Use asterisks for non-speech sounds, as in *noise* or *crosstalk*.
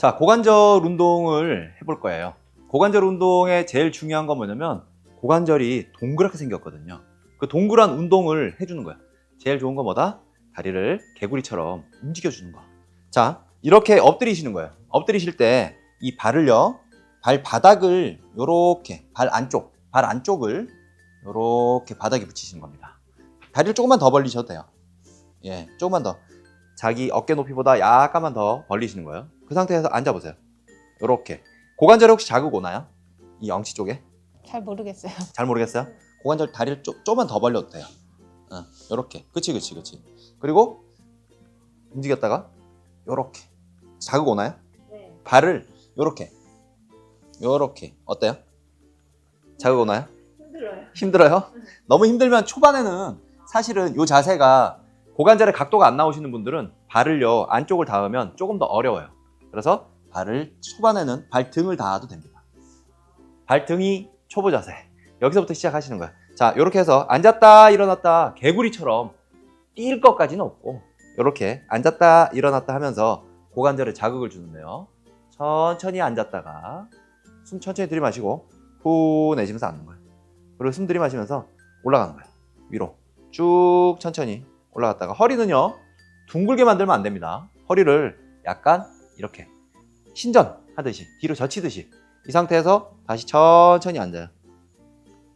자, 고관절 운동을 해볼 거예요. 고관절 운동의 제일 중요한 건 뭐냐면 고관절이 동그랗게 생겼거든요. 그 동그란 운동을 해주는 거야. 제일 좋은 건 뭐다? 다리를 개구리처럼 움직여주는 거. 자, 이렇게 엎드리시는 거예요. 엎드리실 때 이 발을요, 발 바닥을 요렇게 발 안쪽, 발 안쪽을 요렇게 바닥에 붙이시는 겁니다. 다리를 조금만 더 벌리셔도 돼요. 예, 조금만 더. 자기 어깨 높이보다 약간만 더 벌리시는 거예요. 그 상태에서 앉아보세요. 요렇게. 고관절에 혹시 자극 오나요? 이 엉치 쪽에? 잘 모르겠어요. *laughs* 잘 모르겠어요? 고관절 다리를 조, 조금만 더 벌려도 돼요. 어, 요렇게. 그치, 그치, 그치. 그리고 움직였다가 요렇게. 자극 오나요? 네. 발을 요렇게. 요렇게. 어때요? 자극 오나요? 힘들어요. 힘들어요? 너무 힘들면 초반에는 사실은 이 자세가 고관절의 각도가 안 나오시는 분들은 발을요 안쪽을 닿으면 조금 더 어려워요. 그래서 발을 초반에는 발등을 닿아도 됩니다. 발등이 초보 자세. 여기서부터 시작하시는 거예요. 자, 이렇게 해서 앉았다 일어났다 개구리처럼 뛸 것까지는 없고 이렇게 앉았다 일어났다 하면서 고관절에 자극을 주는데요. 천천히 앉았다가 숨 천천히 들이마시고 후 내쉬면서 앉는 거예요. 그리고 숨 들이마시면서 올라가는 거예요. 위로 쭉 천천히 올라갔다가 허리는요 둥글게 만들면 안 됩니다. 허리를 약간 이렇게 신전 하듯이 뒤로 젖히듯이 이 상태에서 다시 천천히 앉아요.